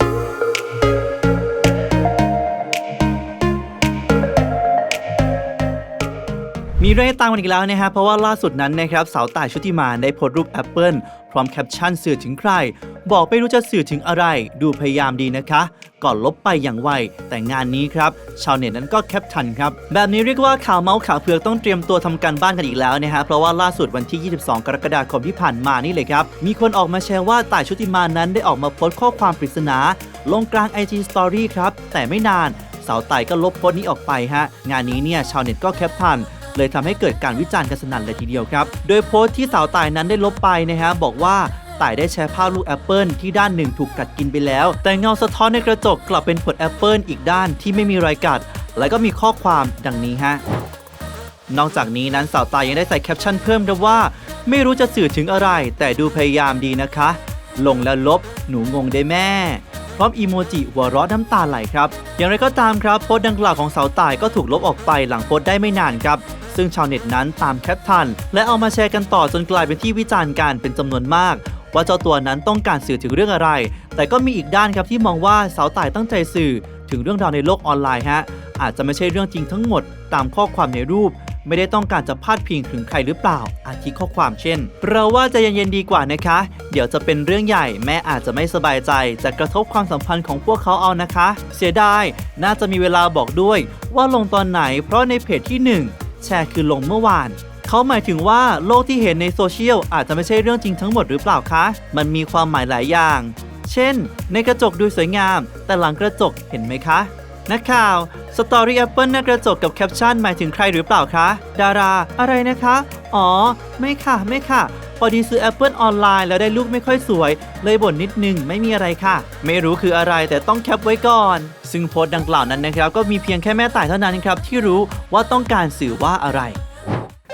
you มีเรื่องให้ตามกันอีกแล้วนะครับเพราะว่าล่าสุดนั้นนะครับสาวต่ายชุติมาได้โพสต์รูปแอปเปิลพร้อมแคปชั่นสื่อถึงใคร บอกไม่รู้จะสื่อถึงอะไร ดูพยายามดีนะคะ ก่อนลบไปอย่างไว แต่งานนี้ครับ ชาวเน็ตนั้นก็แคปทันครับ แบบนี้เรียกว่าข่าวเมาส์ข่าวเผือกต้องเตรียมตัวทำการบ้านกันอีกแล้วนะฮะเพราะว่าล่าสุดวันที่ 22 กรกฎาคมที่ผ่านมานี่เลยครับ มีคนออกมาแชร์ว่าต่ายชุติมานั้นได้ออกมาโพสต์ข้อความปริศนา ลงกลาง IG Story ครับแต่ไม่นานสาวไต่ก็ลบโพสต์นี้ออกไปฮะงานนี้เนี่ยชาวเน็ตก็แคปทัน เลยทำให้เกิดการวิจารณ์กันสนั่นเลยทีเดียวครับ โดยโพสต์ที่สาวต่ายนั้นได้ลบไปนะฮะบอกว่าต่ายได้แชร์ภาพลูกแอปเปิลที่ด้านหนึ่งถูกกัดกินไปแล้ว แต่เงาสะท้อนในกระจกกลับเป็นผลแอปเปิลอีกด้านที่ไม่มีรอยกัด และก็มีข้อความดังนี้ฮะนอกจากนี้นั้นสาวตายยังได้ใส่แคปชั่นเพิ่มครับว่า ไม่รู้จะสื่อถึงอะไร แต่ดูพยายามดีนะคะ ลงแล้วลบหนูงงได้แม่ ร้อมอีโมจิหัวเราะน้ำตาไหลครับ อย่างไรก็ตามครับโพสต์ดังกล่าวของสาวตายก็ถูกลบออกไปหลังโพสต์ได้ไม่นานครับ ซึ่งชาวเน็ตนั้นตามแคปทัน และเอามาแชร์กันต่อจนกลายเป็นที่วิจารณ์กันเป็นจำนวนมากว่าเจ้าตัวนั้นต้องการสื่อถึงเรื่องอะไร แต่ก็มีอีกด้านครับที่มองว่าสาวตายตั้งใจสื่อถึงเรื่องราวในโลกออนไลน์ฮะ อาจจะไม่ใช่เรื่องจริงทั้งหมดตามข้อความในรูป ไม่ได้ต้องการจะพาดพิงถึงใครหรือเปล่า อาทิข้อความเช่น เราว่าจะเย็นๆดีกว่านะคะ เดี๋ยวจะเป็นเรื่องใหญ่แม่อาจจะไม่สบายใจ จะกระทบความสัมพันธ์ของพวกเขาเอานะคะ เสียดาย น่าจะมีเวลาบอกด้วย ว่าลงตอนไหน เพราะในเพจที่ 1 แชร์คือลงเมื่อวานเขาหมายถึงว่าโลกที่เห็นในโซเชียลอาจจะไม่ใช่เรื่องจริงทั้งหมดหรือเปล่าคะ มันมีความหมายหลายอย่าง เช่น ในกระจกดูสวยงาม แต่หลังกระจกเห็นไหมคะ นักข่าว สตอรี่แอปเปิลหน้ากระจกกับแคปชั่นหมายถึงใครหรือเปล่าคะ ดารา อะไรนะคะ อ๋อ ไม่ค่ะ ไม่ค่ะ พอดีซื้อแอปเปิลออนไลน์แล้วได้ลูกไม่ค่อยสวย เลยบ่นนิดนึง ไม่มีอะไรค่ะ ไม่รู้คืออะไรแต่ต้องแคปไว้ก่อน ซึ่งโพสต์ดังกล่าวนั้นนะครับ ก็มีเพียงแค่แม่ต่ายเท่านั้นครับที่รู้ว่าต้องการสื่อว่าอะไร